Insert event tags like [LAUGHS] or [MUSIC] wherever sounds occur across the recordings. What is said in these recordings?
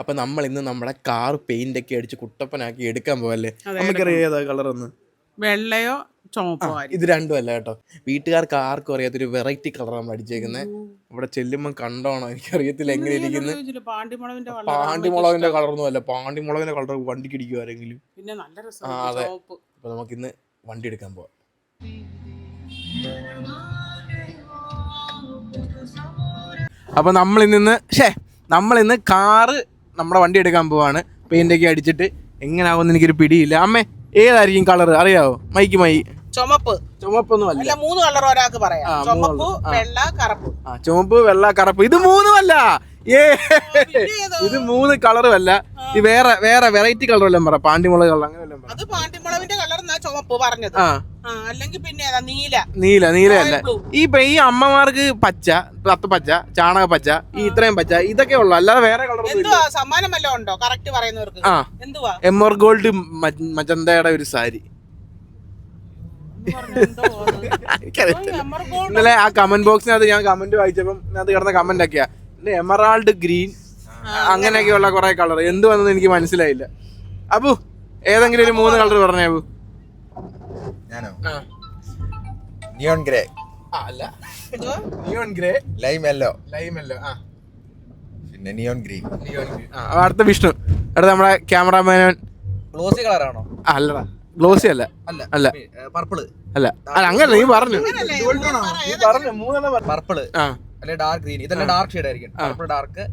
അപ്പൊ നമ്മൾ ഇന്ന് നമ്മുടെ കാർ പെയിന്റ് ഒക്കെ അടിച്ച് കുട്ടപ്പനാക്കി എടുക്കാൻ പോവല്ലേ? നമുക്കറിയാം ഏതാ കളർ ഒന്ന് വെള്ളയോ ചോപ്പോ ഇത് രണ്ടും അല്ല കേട്ടോ. വീട്ടുകാർക്ക് ആർക്കും അറിയാത്തൊരു വെറൈറ്റി കളർ ആണ് അടിച്ചേക്കുന്നത് ഇവിടെ ചെല്ലുമ്പോൾ കണ്ടോണോ? എനിക്ക് അറിയത്തില്ല എങ്ങനെ ഇരിക്കുന്നത് പാണ്ടിമുളകിന്റെ കളറൊന്നും അല്ല. പാണ്ടിമുളകിന്റെ കളർ വണ്ടിക്ക് ഇടിക്കും ആരെങ്കിലും? പിന്നെ നല്ല ആ, രസമാണ് അതെ. അപ്പൊ നമുക്ക് ഇന്ന് വണ്ടി എടുക്കാൻ പോവാം. അപ്പൊ നമ്മൾ ഇന്ന് ഷേ നമ്മൾ ഇന്ന് കാറ് നമ്മുടെ വണ്ടി എടുക്കാൻ പോവാണ്. പെയിന്റൊക്കെ അടിച്ചിട്ട് എങ്ങനെയാവുമെന്ന് എനിക്കൊരു പിടിയില്ല. അമ്മേ ഏതായിരിക്കും കളർ അറിയാവോ? മൈക്ക് മൈ. ചുമപ്പ്. ചുമപ്പൊന്നും അല്ല. മൂന്ന് കളർ ഒരാൾക്ക് പറയാം. ചുമപ്പ്. വെള്ള കറുപ്പ്. ആ ചുമപ്പ് വെള്ള കറുപ്പ്. ഇത് മൂന്നുമല്ല ഏ ഇത് മൂന്ന് കളറും അല്ല. ഈ വേറെ വേറെ വെറൈറ്റി കളർ എല്ലാം പറ. പാണ്ടിമുളക് കളർ അങ്ങനെ വല്ലതും പറ. അത് പാണ്ടിമുളവിന്റെ കളർ എന്നാ ചുമപ്പ് പറഞ്ഞത്. ആ. അല്ലെങ്കിൽ പിന്നെ ഏതാ? നീല. നീല നീലയല്ല ഈ ഈ അമ്മമാർക്ക് പച്ച പത്ത് പച്ച ചാണക പച്ച ഈ ഇത്രയും പച്ച ഇതൊക്കെ ഉള്ളു. അല്ലാതെ വേറെ കളർ എന്തുവാ? സമ്മാനം വല്ലതും ഉണ്ടോ? കറക്റ്റ് പറയുന്നവർക്ക്. ആ. എന്തുവാ? എമർ ഗോൾഡ് മജന്തയുടെ ഒരു സാരി? എനിക്കറിയത്തില്ല. ഇന്നലെ ആ കമന്റ് ബോക്സിനകത്ത് ഞാൻ കമന്റ് വായിച്ചപ്പം അതിനകത്ത് കിടന്ന കമന്റ് ഒക്കെയാ. എമറാൾഡ് ഗ്രീൻ അങ്ങനെയൊക്കെയുള്ള കുറെ കളർ എന്തുവന്നെന്ന് എനിക്ക് മനസ്സിലായില്ല. അബു ഏതെങ്കിലും ഒരു മൂന്ന് കളർ പറഞ്ഞേ അബു. ഞാനോ? നിയോൺ ഗ്രേ അല്ല? Neon grey lime yellow lime yellow ആ. പിന്നെ നിയോൺ ഗ്രീൻ ആ, അടുത്ത വിഷ്ണു. അടുത്ത നമ്മുടെ ക്യാമറാമാൻ ഗ്ലോസി കളറാണോ അല്ലടാ ഗ്ലോസി അല്ല. അല്ല. അല്ല. പർപ്പിൾ അല്ല. അല്ല അങ്ങനെ നീ പറഞ്ഞു. പറഞ്ഞു മൂന്നെണ്ണം പറഞ്ഞു. പർപ്പിൾ ആ. അല്ലെ ഡാർക്ക് ഗ്രീൻ ഇതെല്ലാം ഡാർക്ക് ഷെയ്ഡ് ആയിരിക്കും. പർപ്പിൾ ഡാർക്ക്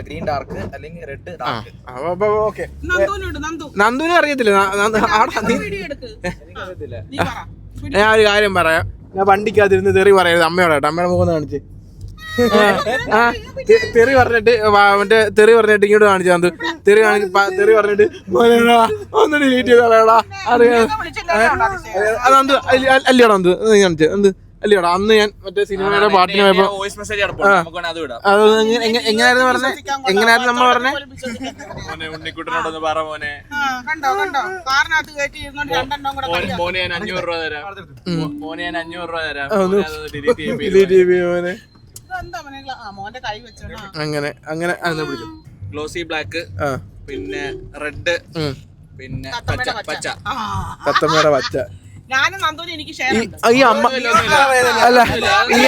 ഗ്രീൻ ഡാർക്ക് അല്ലെങ്കിൽ റെഡ് ഡാർക്ക് ഓക്കെ നന്ദുവിന് നന്ദു. അറിയത്തില്ല. ന- ആടാ, നീ- വീഡിയോ എടുക്ക്. [LAUGHS] ആ, നീ പറ. ഞാൻ ഒരു കാര്യം പറയാം. ഞാൻ വണ്ടിക്കകത്തിരുന്ന് തെറി പറയരുത്. അമ്മയോടെ അമ്മയുടെ മുഖം കാണിച്ച്. ആ, തെറി പറഞ്ഞിട്ട് മറ്റേ തെറി പറഞ്ഞിട്ട് ഇങ്ങോട്ട് കാണിച്ചു തന്നു. തെറി കാണിച്ച് തെറി പറഞ്ഞിട്ട് ഒന്ന് ഡിലീറ്റ് അറിയാം. ഇതൊക്കെ വിളിച്ചിട്ടുണ്ടോ അതിശയം? അതെന്ത് അല്ലയോടാ എന്ത് നീ കാണിച്ചു. എന്ത് അല്ലയോടാ അന്ന് ഞാൻ മറ്റേ സിനിമയുടെ പാട്ടിന് പോയപ്പോ വോയിസ് മെസ്സേജ് അത് എങ്ങനെയായിരുന്നു പറഞ്ഞേ. എങ്ങനെയായിരുന്നു നമ്മൾ പറഞ്ഞേ? മോനെ ഉണ്ണിക്കുട്ടനോടൊന്ന് പറ മോനെ. കണ്ടോ കണ്ടോ? കാറിനകത്ത് കയറ്റി ഇരുന്നോണ്ട് രണ്ടെണ്ണം കൂടെ കളിയാക്കും. മോനെ ഞാൻ അഞ്ഞൂറ് രൂപ തരാം. മോനെ ഞാൻ അഞ്ഞൂറ് രൂപ തരാം. മോനെ അത് delete [LAUGHS] ചെയ്യ് ഡിലീറ്റ് ചെയ്യും മോനെ. ഇതെന്താ മോനെ? ആ, മോന്റെ കൈ വെച്ചോണ അങ്ങനെ അങ്ങനെ അന്ന് പിടിച്ചു ഗ്ലോസി ബ്ലാക്ക് ആ. പിന്നെ റെഡ് ഉം. പിന്നെ പച്ച പച്ച. ആ. തത്തമ്മയുടെ പച്ച. ഞാനും എനിക്ക് ഷെയർ ഈ ഉണ്ട്. ഈ അമ്മ അല്ല ഈ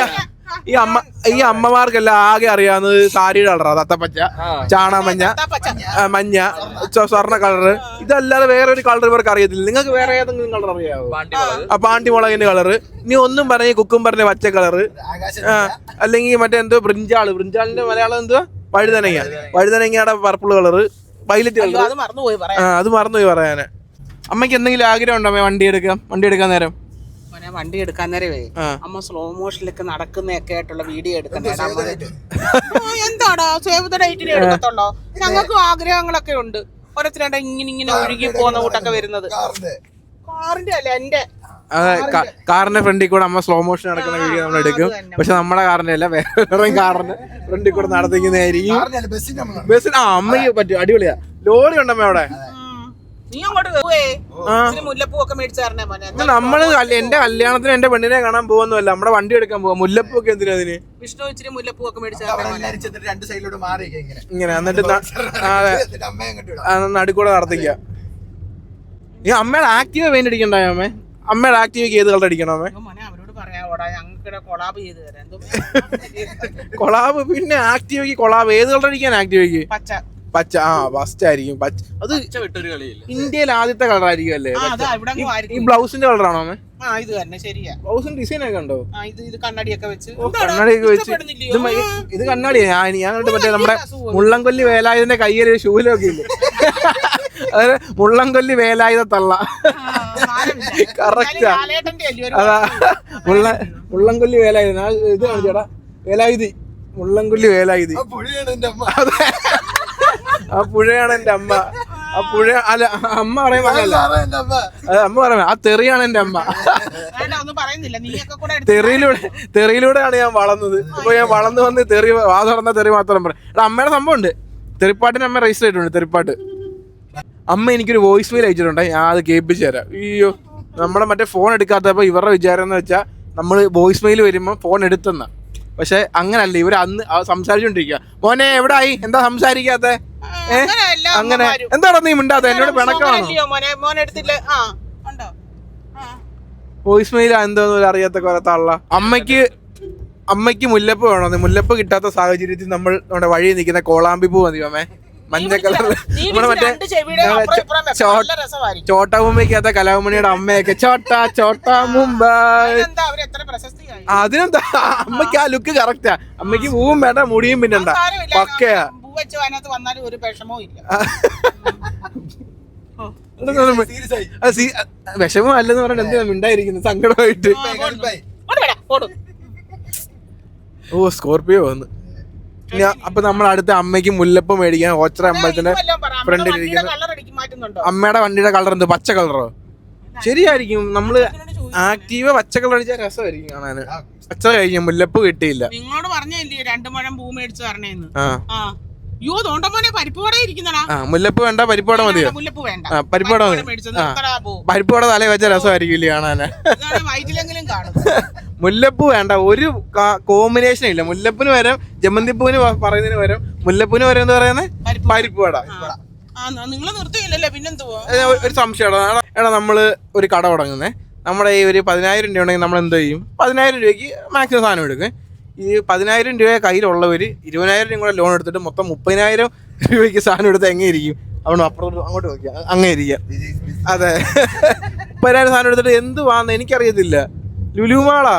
ഈ അമ്മ ഈ അമ്മമാർക്കെല്ലാം ആകെ അറിയാവുന്നത് സാരിയുടെ കളറാ തത്തപ്പച്ച ചാണമഞ്ഞ മഞ്ഞ ആ, മഞ്ഞ ചൊ- സ്വർണ കളറ്. ഇതല്ലാതെ വേറെ ഒരു കളർ ഇവർക്ക് അറിയത്തില്ല. നിങ്ങൾക്ക് വേറെ ഏതെങ്കിലും കളർ അറിയാവോ? ആ ആ പാണ്ടിമുളകിന്റെ കളറ്. ഇനി ഒന്നും പറഞ്ഞ കുക്കുംബറിന്റെ പച്ച കളറ്. ആ അല്ലെങ്കിൽ മറ്റേ എന്തോ ബ്രിഞ്ചാൾ ബ്രിഞ്ചാളിന്റെ മലയാളം എന്തുവാ? വഴുതനങ്ങ. വഴുതനങ്ങയുടെ പർപ്പിൾ കളറ്. വൈലറ്റ് കളർ അത് മറന്നുപോയി പറയാം ആ അത് മറന്നുപോയി പറയാന്. അമ്മയ്ക്ക് എന്തെങ്കിലും ആഗ്രഹം ഉണ്ടോ അമ്മ വണ്ടി എടുക്കാം. വണ്ടി എടുക്കാൻ നേരം. മോനെ വണ്ടി എടുക്കാൻ നേരമേ. അമ്മ സ്ലോ മോഷനിലൊക്കെ നടക്കുന്നൊക്കെ ആയിട്ടുള്ള വീഡിയോ എടുക്കണ്ടേ. എന്താടാ? സേവ് ദ ഡേറ്റിന് എടുക്കത്തുള്ളോ? ഞങ്ങൾക്കും ആഗ്രഹങ്ങളൊക്കെ ഉണ്ട്. ഓരോരുത്തരുടെ ഇങ്ങനെ ഇങ്ങനെ ഒഴുകി പോകുന്ന കൂട്ടൊക്കെ വരുന്നത്. കാറിന്റെ. അല്ല? എന്റെ. കാറിന്റെ. ഫ്രണ്ടിൽ കൂടെ അമ്മ സ്ലോ മോഷൻ നടക്കുന്ന വീഡിയോ നമ്മൾ എടുക്കും. പക്ഷെ നമ്മുടെ കാറിന്റെ അല്ല വേറെ കാറിന്റെ ഫ്രണ്ടിൽ കൂടെ നടത്തിക്കുന്നതായിരിക്കും. ബസ്സിന് ആ അമ്മയ്ക്ക് പറ്റും. അടിപൊളിയാ. ലോറി ഉണ്ടമ്മ അവിടെ. നീ അങ്ങോട്ട് പോവേ. ഇച്ചിരി മേടിച്ചു തരണേ മോനെ. നമ്മൾ എന്റെ കല്യാണത്തിന് എന്റെ പെണ്ണിനെ കാണാൻ പോകുന്നല്ല നമ്മുടെ വണ്ടി എടുക്കാൻ പോവാ. മുല്ലപ്പൂക്കെ എന്തിനാ അതിന്? വിഷ്ണു ഇച്ചിരി മുല്ലപ്പൂ ഒക്കെ മേടിച്ചു തരണേ മോനെ. രണ്ട് സൈഡിലോട്ട് മാറി ഇങ്ങനെ. ഇങ്ങനെ എന്നിട്ട് നടുക്കൂടെ [LAUGHS] നടത്തിക്ക. ഈ അമ്മയുടെ ആക്റ്റീവ് പെയിന്റ് അടിക്കണ്ടായ അമ്മേ? അമ്മയുടെ ആക്റ്റീവ് [LAUGHS] ഏത് കളർ അടിക്കണം അമ്മേ? കൊളാബ് പിന്നെ ആക്റ്റീവയ്ക്ക് കൊളാബ് ഏത് കളർ അടിക്കാൻ പച്ച. പച്ച ആ ഫസ്റ്റ് ആയിരിക്കും. പച്ച അത് ഇന്ത്യയിൽ ആദ്യത്തെ കളർ ആയിരിക്കും അല്ലേ അതാ ഈ ബ്ലൗസിന്റെ കളറാണോ അമ്മേ ആ ഇത് തന്നെ ശരിയാ. ബ്ലൗസിന്റെ ഡിസൈൻ ഒക്കെ ഉണ്ടോ? ആ ഇത് ഇത് കണ്ണാടിയൊക്കെ വെച്ച്. ഓ, എന്താടാ, കണ്ണാടിയൊക്കെ വെച്ച്. ഇഷ്ടപ്പെടുന്നില്ലയോ? ഇത് മ- ആ. ഇത് കണ്ണാടിയാ? ഞാൻ ഞാൻ കണ്ടിട്ട് മറ്റേ നമ്മുടെ. മുള്ളംകൊല്ലി വേലായുധന്റെ കയ്യിൽ ഷൂലൊക്കെ ഇല്ലേ? അതായത് മുള്ളംകൊല്ലി വേലായുധ തള്ള. കറക്റ്റാ അതാ മുള്ള മുള്ളംകൊല്ലി വേലായുധ. ഇത് കാണിച്ചേടാ. വേലായുധി. മുള്ളംകൊല്ലി വേലായുധി. അമ്മ. ആ പുഴയാണ് എന്റെ അമ്മ. ആ പുഴ അല്ല അമ്മ പറയുമ്പോ അങ്ങനല്ല. അമ്മ അത് അമ്മ. പറയുമ്പോ ആ തെറിയാണ് എന്റെ അമ്മ. തെറിയിലൂടെ തെറിയിലൂടെയാണ് ഞാൻ വളർന്നത്. ഇപ്പൊ ഞാൻ വളർന്നു വന്ന് തെറി വാ തുറന്ന തെറി മാത്രം പറയാം. എടാ അമ്മയുടെ സംഭവം ഉണ്ട് തെറിപ്പാട്ടിന് അമ്മ രജിസ്റ്റർ ചെയ്തിട്ടുണ്ട് തെറിപ്പാട്ട്. അമ്മ എനിക്കൊരു വോയിസ് മെയിൽ അയച്ചിട്ടുണ്ട്. ഞാൻ അത് കേൾപ്പിച്ചു തരാം. അയ്യോ നമ്മളെ മറ്റേ ഫോൺ എടുക്കാത്തപ്പോൾ ഇവരുടെ വിചാരം എന്ന് വെച്ചാൽ നമ്മൾ വോയിസ് മെയിൽ വരുമ്പോൾ ഫോൺ എടുത്തെന്ന. പക്ഷെ അങ്ങനല്ല. ഇവർ അന്ന് സംസാരിച്ചോണ്ടിരിക്കുക മോനെ എവിടെ ആയി എന്താ സംസാരിക്കാത്ത? അങ്ങനെ എന്താടാ നീ മിണ്ടാത്ത? എന്നോട് ഉണ്ടോ? വോയിസ് മെയിൽ എന്തോന്നും അറിയാത്ത കുറെ തള്ള. അമ്മയ്ക്ക് അമ്മയ്ക്ക് മുല്ലപ്പ് വേണോ? മുല്ലപ്പ് കിട്ടാത്ത സാഹചര്യത്തിൽ നമ്മൾ നമ്മുടെ വഴി നിൽക്കുന്ന കോളാമ്പി പൂ മതി അമ്മേ? മഞ്ഞ കളർ നീ നമ്മുടെ മറ്റേ ചോട്ട മുമ്പയ്ക്കകത്ത കലാമണിയുടെ അമ്മയൊക്കെ ചോട്ട ചോട്ട മുംബൈ എന്താ അവർ എത്ര പ്രശസ്തിയായി? അതിനെന്താ? അമ്മയ്ക്ക് ആ ലുക്ക് കറക്റ്റാ. അമ്മയ്ക്ക് പൂവും വേണ്ട മുടിയും പിന്നെന്താ. പക്കയാ. പൂ വെച്ച് അതിനകത്ത് വന്നാലും ഒരു വിഷമവും ഇല്ല. സീരിയസ് ആയി. ആ, സീ- ആ, വിഷമം അല്ലെന്ന് പറഞ്ഞാൽ എന്തിനാ മിണ്ടായിരിക്കുന്നത്? സങ്കടമായിട്ട്. ഓ സ്കോർപിയോ വന്ന്. അപ്പൊ നമ്മൾ അടുത്ത അമ്മയ്ക്ക് മുല്ലപ്പ് മേടിക്കാൻ ഓച്ചറ അമ്പലത്തിന്റെ ഫ്രണ്ടിൽ വണ്ടിയുടെ ഇരിക്കുന്ന. colour അടിക്ക് മാറ്റുന്നുണ്ടോ? അമ്മയുടെ വണ്ടിയുടെ കളർ എന്ത്? പച്ച കളറോ ശരിയായിരിക്കും. നമ്മൾ ആക്റ്റീവ് പച്ച കളർ അടിച്ചാൽ രസമായിരിക്കും കാണാന്. പച്ച കഴിഞ്ഞ മുല്ലപ്പ് കിട്ടിയില്ല. നിങ്ങളോട് പറഞ്ഞില്ലേ രണ്ടു മുഴം പൂ മേടിച്ചു ആ. യോ തോണ്ടമോനെ പരിപ്പോടെ ഇരിക്കുന്നടാ. മുല്ലപ്പ് വേണ്ട പരിപ്പോടെ മതിയോ? മുല്ലപ്പ് വേണ്ട. ആ പരിപ്പോടെ മതി. മേടിച്ചു. ആ. നിർത്തടാ പൂ. പരിപ്പോടെ തലയിൽ വെച്ച രസമായിരിക്കും കാണാന്? വയറ്റിലെങ്കിലും കാണും. [LAUGHS] മുല്ലപ്പൂ വേണ്ട. ഒരു കോമ്പിനേഷൻ ഇല്ല. മുല്ലപ്പൂന് പകരം ജമന്തിപ്പൂവിന് പറയുന്നതിന് പകരം മുല്ലപ്പൂന് പകരം എന്ന് പറയുന്നത് പരിപ്പ്. വട. ആ. നിങ്ങൾ നിർത്തിയില്ലല്ലേ? പിന്നെന്തുവോ? ഒരു- സംശയം സംശയമാണ് എടാ, നമ്മൾ ഒരു കട തുടങ്ങുന്നേ. നമ്മുടെ ഈ ഒരു പതിനായിരം രൂപ ഉണ്ടെങ്കിൽ നമ്മൾ എന്ത് ചെയ്യും? പതിനായിരം രൂപയ്ക്ക് മാക്സിമം സാധനം എടുക്കും. ഈ പതിനായിരം രൂപ കയ്യിലുള്ളവർ ഇരുപതിനായിരം രൂപ കൂടെ ലോൺ എടുത്തിട്ട് മൊത്തം മുപ്പതിനായിരം രൂപയ്ക്ക് സാധനം എടുത്ത് എങ്ങനെ ഇരിക്കും? അവിടെ അപ്പുറത്ത് അങ്ങോട്ട് നോക്കിയാൽ അങ്ങനെ ഇരിക്കാം. This is business. അതെ. [LAUGHS] മുപ്പതിനായിരം സാധനം എടുത്തിട്ട് എന്ത് വാന്ന് എനിക്കറിയത്തില്ല. ലുലുമാളാ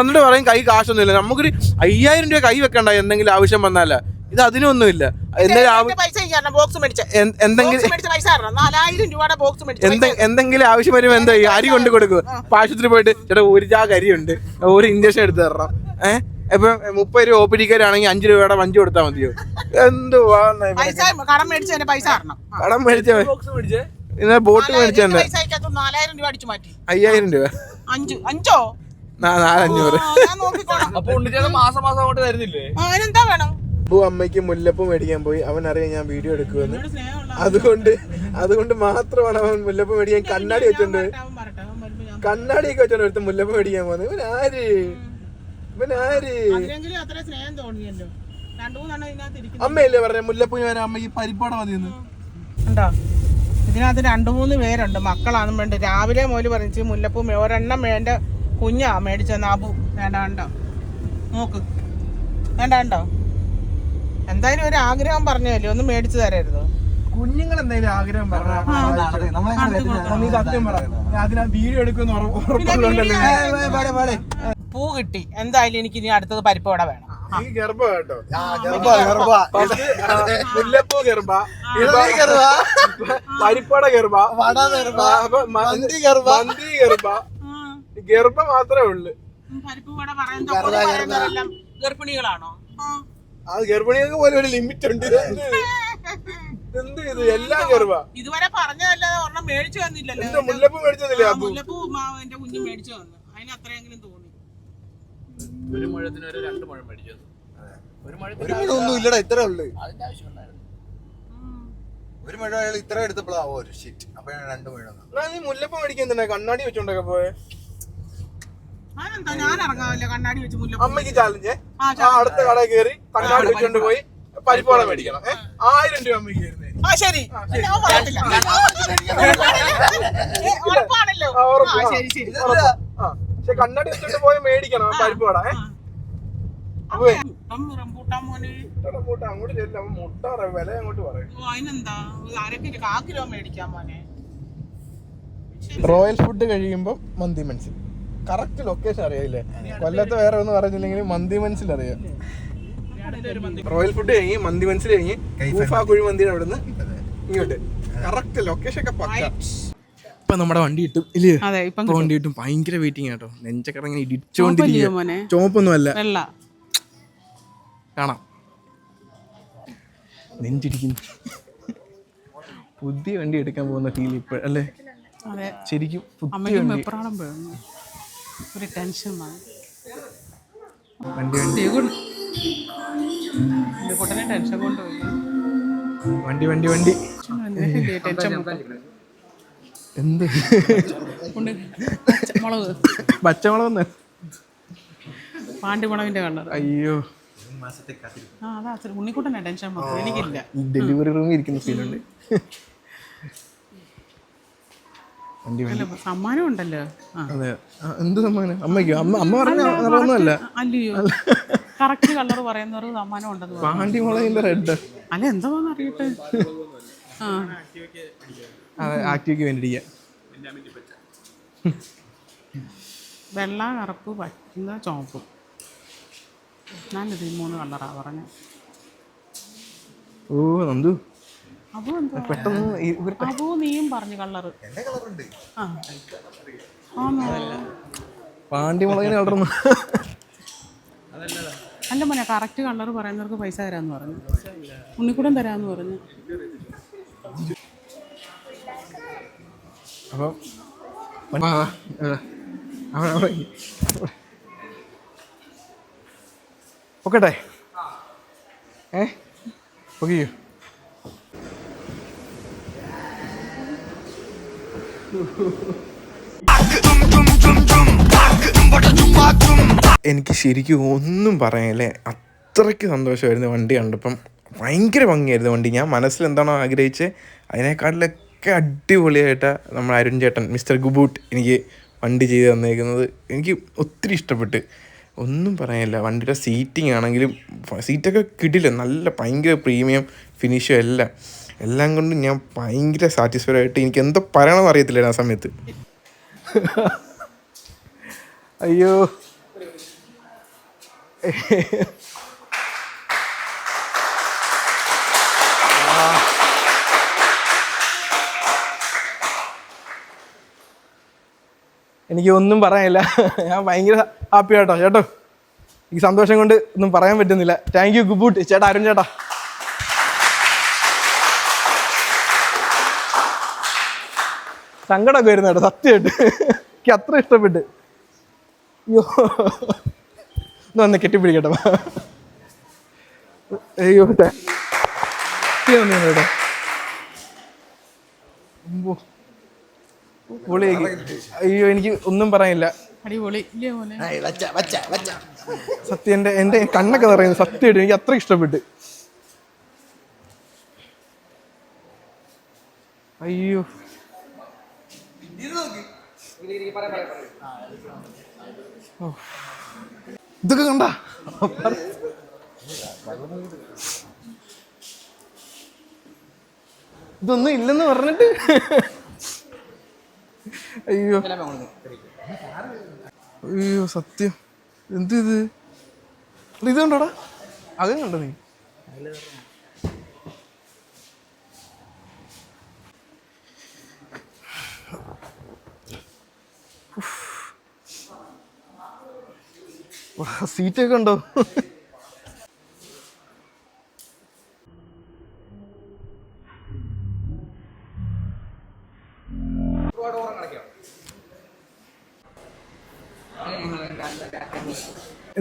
എന്നിട്ട് പറയും കൈ കാശൊന്നുമില്ല. നമുക്കൊരു അയ്യായിരം രൂപ കൈ വെക്കണ്ട എന്തെങ്കിലും ആവശ്യം വന്നാല. ഇത് അതിനൊന്നുമില്ല. എന്തെങ്കിലും ബോക്സ് മേടിച്ച. എന്തെങ്കിലും മേടിച്ച മേടിച്ച ആവശ്യം വരുമ്പോ എന്താ ചെയ്യും അരി കൊണ്ട് കൊടുക്കും? അപ്പൊ ആശുപത്രി പോയിട്ട് ചേട്ടാ ഒരു ജാഗ് അരിയുണ്ട് ഒരു ഇഞ്ചക്ഷൻ എടുത്ത് തരണം. ഏഹ് ഇപ്പൊ മുപ്പത് രൂപ ഓപ്പിടിക്കാരാണെങ്കിൽ അഞ്ച് രൂപയുടെ വഞ്ചി കൊടുത്താൽ മതിയോ? എന്തുവാ പൈസ കടം മേടിച്ചതിന്റെ പൈസ. കടം മേടിച്ച? ഇന്നലെ ബോട്ട് നാലായിരം രൂപ അടിച്ചു മാറ്റി. അയ്യായിരം രൂപ. അഞ്ചു നാലഞ്ഞൂറ്. ഞാൻ മാസം മാസം അങ്ങോട്ട് തരുന്നില്ലേ വേണം? അപ്പു അമ്മയ്ക്ക് മുല്ലപ്പ് മേടിക്കാൻ പോയി. അവൻ അറിയാം ഞാൻ വീഡിയോ എടുക്കുമെന്ന്. അതുകൊണ്ട് അതുകൊണ്ട് മാത്രമാണ് അവൻ മുല്ലപ്പ് മേടിക്കാൻ കണ്ണാടി വെച്ചോണ്ട്. ഞാൻ കണ്ണാടിയൊക്കെ വെച്ചോണ്ട് ഒരുത്ത് മുല്ലപ്പ് മേടിക്കാൻ പോകുന്നത് ഇവൻ ആര്? ഇവൻ ആര്? അമ്മയല്ലേ പറഞ്ഞ മുല്ലപ്പ് അമ്മ ഈ പരിപ്പാട മതിയെന്ന്. ഉണ്ടോ? ഇതിനകത്ത് രണ്ട് മൂന്ന് പേരുണ്ട്. മക്കളാണ് വേണ്ട രാവിലെ മുതൽ പറഞ്ഞ് മുല്ലപ്പൂ ഒരെണ്ണം വേണ്ട കുഞ്ഞാ മേടിച്ച നാബു വേണ്ട കണ്ടോ നോക്ക്. വേണ്ട കണ്ടോ എന്തായാലും ഒരു ആഗ്രഹം പറഞ്ഞല്ലേ ഒന്ന് മേടിച്ചു തരരുതോ കുഞ്ഞുങ്ങൾ എന്തായാലും ആഗ്രഹം പറഞ്ഞു നീ സത്യം പറ. ഞാൻ അതിനാ വീഡിയോ എടുക്കുന്ന പൂ കിട്ടി. എന്തായാലും എനിക്ക് ഇനി അടുത്തത് പരിപ്പോടെ വേണം. നീ ഗർഭ കേട്ടോ. ആ, ഗർഭ, ഗർഭ. മുല്ലപ്പൂ ഗർഭ. ഇളനീ ഗർഭ. പരിപ്പട ഗർഭ. വട ഗർഭ. മന്തി ഗർഭ. മന്തി ഗർഭ. ഗർഭ മാത്രമേ ഉള്ളു. ഗർഭിണികളാണോ? ഗർഭിണികൾക്ക് പോലും ഒരു ലിമിറ്റ് ഉണ്ട്. ഇതെന്ത്? എന്ത്? ഇത്? എല്ലാം ഗർഭ. ഇതുവരെ പറഞ്ഞതല്ലാതെ ഒരെണ്ണം മേടിച്ചു തന്നില്ലല്ലോ മുല്ലപ്പൂ മേടിച്ചതില്ലേ ആ, മുല്ലപ്പൂ എന്റെ കുഞ്ഞ് മേടിച്ചു തന്നു അതിന് അത്രയെങ്കിലും തോന്നി ഒരു മുഴത്തിന് ഒരു രണ്ട് മുഴം മേടിച്ചു ഒരു ഒരു ഒന്നും ഇല്ലടാ ഇത്രേ ഉള്ളു. അതിന്റെ ആവശ്യമുണ്ടായിരുന്നു. ഒരു മുഴ അയാൾ ഇത്ര എടുത്തപ്പോഴാ ഓ ഒരു ഷിറ്റ് അപ്പൊ ഞാൻ രണ്ട് മുഴ. എന്നാ നീ മുല്ലപ്പ മേടിക്കാൻ തന്നെ കണ്ണാടി വെച്ചോണ്ടൊക്കെ പോയെ? അതെന്താ ഞാൻ ഇറങ്ങാവില്ല കണ്ണാടി വെച്ച് മുല്ലപ്പൂ അമ്മയ്ക്ക് ചാലഞ്ച് ആ, അടുത്ത കടയിൽ കയറി കണ്ണാടി വെച്ചോണ്ട് പോയി പരിപ്പോളം മേടിക്കണം. ഏ? ആയിരം രൂപ അമ്മയ്ക്ക് തരുന്നേ. ആ ശരി. ഞാൻ പറയത്തില്ല ഏ, ഉറപ്പാണല്ലോ. ആ. ശരി ശരി. ആ. പക്ഷെ കണ്ണാടി വെച്ചിട്ട് പോയി മേടിക്കണം പരിപ്പ് വട ഏ? അപ്പൊ മുട്ടം റംബൂട്ടാൻ മോനെ. എടാ മുട്ട അങ്ങോട്ട് ചെല്ല മുട്ട പറ- വില അങ്ങോട്ട് പറയും. ഓ, അതിനെന്താ? ഒരു അര കിലോ കാ കിലോ മേടിക്കാൻ മോനെ. റോയൽ ഫുഡ് കഴിയുമ്പോൾ മന്തി മനസ്സിൽ. കറക്റ്റ് ലൊക്കേഷൻ അറിയാല്ലേ കൊല്ലത്ത് വേറെ ഒന്നും പറഞ്ഞില്ലെങ്കിൽ മന്തി മനസ്സിൽ അറിയാം. റോയൽ ഫുഡ് കഴിഞ്ഞ് മന്തി മനസ്സിൽ കഴിഞ്ഞ് കുഴി മന്തിയുടെ നിന്ന് ഇങ്ങോട്ട്. കറക്റ്റ് ലൊക്കേഷൻ ഒക്കെ പക്ക. ഇപ്പൊ നമ്മുടെ വണ്ടി കിട്ടും ഇല്ലേ? ഇപ്പൊ വണ്ടി കിട്ടും. ഭയങ്കര വെയിറ്റിംഗ് കേട്ടോ. നെഞ്ചൊക്കെ ഇങ്ങനെ ഇടിച്ചോണ്ടിരിക്കുക ചോപ്പൊന്നും അല്ല കാണാം. നെഞ്ചിടിക്കുന്നു. പുതിയ വണ്ടി എടുക്കാൻ പോകുന്ന ഫീൽ ഇപ്പൊ അല്ലേ? അതെ. ശരിക്കും പുതിയ വണ്ടി. ഒരു ടെൻഷൻ വണ്ടി വണ്ടി. ടെൻഷൻ കൊണ്ടുപോയി. വണ്ടി വണ്ടി വണ്ടി. ടെൻഷൻ എന്ത്? മുളക് പച്ചമുളക്. പാണ്ടിമുളകിന്റെ കളർ അയ്യോ. ഉണ്ണിക്കുട്ടനെ ടെൻഷൻ എനിക്കില്ല. ഡെലിവറി റൂമിൽ ഇരിക്കുന്ന ഫീലുണ്ട് സമ്മാനം ഉണ്ടല്ലോ. അതെ. എന്ത് സമ്മാനം? അമ്മയ്ക്ക്? അമ്മ അമ്മ പറഞ്ഞ അല്ലയോ? കറക്റ്റ് കളർ പറയുന്നവർക്ക് സമ്മാനം ഉണ്ടെന്ന് പാണ്ടി മുളകിന്റെ റെഡ് അല്ല എന്താന്ന് അറിയട്ടെ? ആ. അതെ ആക്ടിവിക്ക് വേണ്ടിയിരിക്കുക വെള്ള കറുപ്പ് പറ്റുന്ന ചോപ്പ് ഞാനിത് മൂന്ന് കളറാ പറഞ്ഞു. ഓ നന്ദു. പെട്ടെന്ന് അപ്പോ നീയും പറഞ്ഞു കളറ് എന്റെ കളറുണ്ട് ആ. ആന്നോ? പാണ്ടി മുളകിന് കളർന്നു അല്ല മോനെ കറക്റ്റ് കളർ പറയുന്നവർക്ക് പൈസ തരാന്ന് പറഞ്ഞു. ഉണ്ണിക്കൂടം തരാന്ന് പറഞ്ഞു. അപ്പം ഒക്കട്ടെ ഏ? ഒക്കെയോ എനിക്ക് ശരിക്കും ഒന്നും പറയാനില്ലേ അത്രയ്ക്ക് സന്തോഷമായിരുന്നു വണ്ടി കണ്ടപ്പം. ഭയങ്കര ഭംഗിയായിരുന്നു വണ്ടി. ഞാൻ മനസ്സിൽ എന്താണോ ആഗ്രഹിച്ച് അതിനേക്കാട്ടിലൊക്കെ അടിപൊളിയായിട്ട് നമ്മൾ അരുൺ ചേട്ടൻ മിസ്റ്റർ ഗുബൂട്ട് എനിക്ക് വണ്ടി ചെയ്ത് തന്നേക്കുന്നത്. എനിക്ക് ഒത്തിരി ഇഷ്ടപ്പെട്ട്. ഒന്നും പറയാനില്ല. വണ്ടിയുടെ സീറ്റിംഗ് ആണെങ്കിലും സീറ്റൊക്കെ കിടില്ല നല്ല ഭയങ്കര പ്രീമിയം ഫിനിഷും എല്ലാം. എല്ലാം കൊണ്ടും ഞാൻ ഭയങ്കര സാറ്റിസ്ഫൈഡ് ആയിട്ട് എനിക്ക് എന്തോ പറയണമെന്ന് അറിയത്തില്ല ആ സമയത്ത്. അയ്യോ. എനിക്ക് ഒന്നും പറയാനില്ല. ഞാൻ ഭയങ്കര ഹാപ്പി ആട്ടോ. ചേട്ടോ എനിക്ക് സന്തോഷം കൊണ്ട് ഒന്നും പറയാൻ പറ്റുന്നില്ല. താങ്ക് യു ഗുബൂട്ട് ചേട്ടാ അരുൺ ചേട്ടാ. സങ്കടമൊക്കെ വരുന്ന കേട്ടോ സത്യമായിട്ട്. എനിക്ക് അത്ര ഇഷ്ടപ്പെട്ട്. അയ്യോ. ഒന്ന് വന്ന് കെട്ടിപ്പിടിക്കട്ടോ. അയ്യോ കേട്ടോ. പൊളിയാക്കി. അയ്യോ എനിക്ക് ഒന്നും പറയാനില്ല. അടിപൊളി. എന്റെ മോനെ? സത്യം എന്റെ എന്റെ കണ്ണൊക്കെ നിറയുന്നു. സത്യമായിട്ട് എനിക്ക് അത്ര ഇഷ്ടപ്പെട്ട്. അയ്യോ. ഇതൊക്കെ കണ്ട? ഇതൊന്നും ഇല്ലെന്ന് പറഞ്ഞിട്ട്. അയ്യോ. അയ്യോ സത്യം. എന്ത് ഇത് ഇത് കണ്ടോടാ അത് കണ്ടോ നീ? സീറ്റൊക്കെ ഉണ്ടോ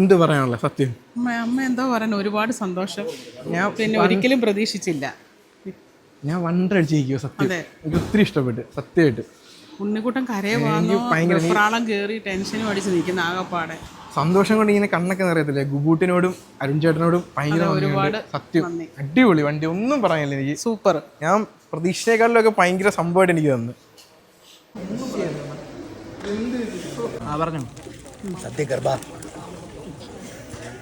എന്ത് പറയാനുള്ള സത്യം? അമ്മ അമ്മ എന്തോ പറയാൻ ഒരുപാട് സന്തോഷം. ഞാൻ പിന്നെ ഒരിക്കലും പ്രതീക്ഷിച്ചില്ല. ഞാൻ വണ്ടർ അടിച്ചിരിക്കുവോ സത്യം. അതെ. എനിക്ക് ഒത്തിരി ഇഷ്ടപ്പെട്ട് സത്യമായിട്ട്. ഉണ്ണിക്കുട്ടൻ കരയെ വെപ്രാളം കയറി ടെൻഷനും അടിച്ച് നിൽക്കുന്ന ആകപ്പാടെ. സന്തോഷം കൊണ്ട് ഇങ്ങനെ കണ്ണൊക്കെ നിറയത്തില്ലേ? ഗുബൂട്ടിനോടും അരുൺ ചേട്ടനോടും ഭയങ്കര നന്ദിയുണ്ട്. ഒരുപാട് സത്യം. നന്ദി. അടിപൊളി വണ്ടി ഒന്നും പറയാനില്ല എനിക്ക്. സൂപ്പർ. ഞാൻ പ്രതീക്ഷയെക്കാളിലൊക്കെ ഭയങ്കര സംഭവമായിട്ട് എനിക്ക് തന്നു. സത്യ ഗർഭ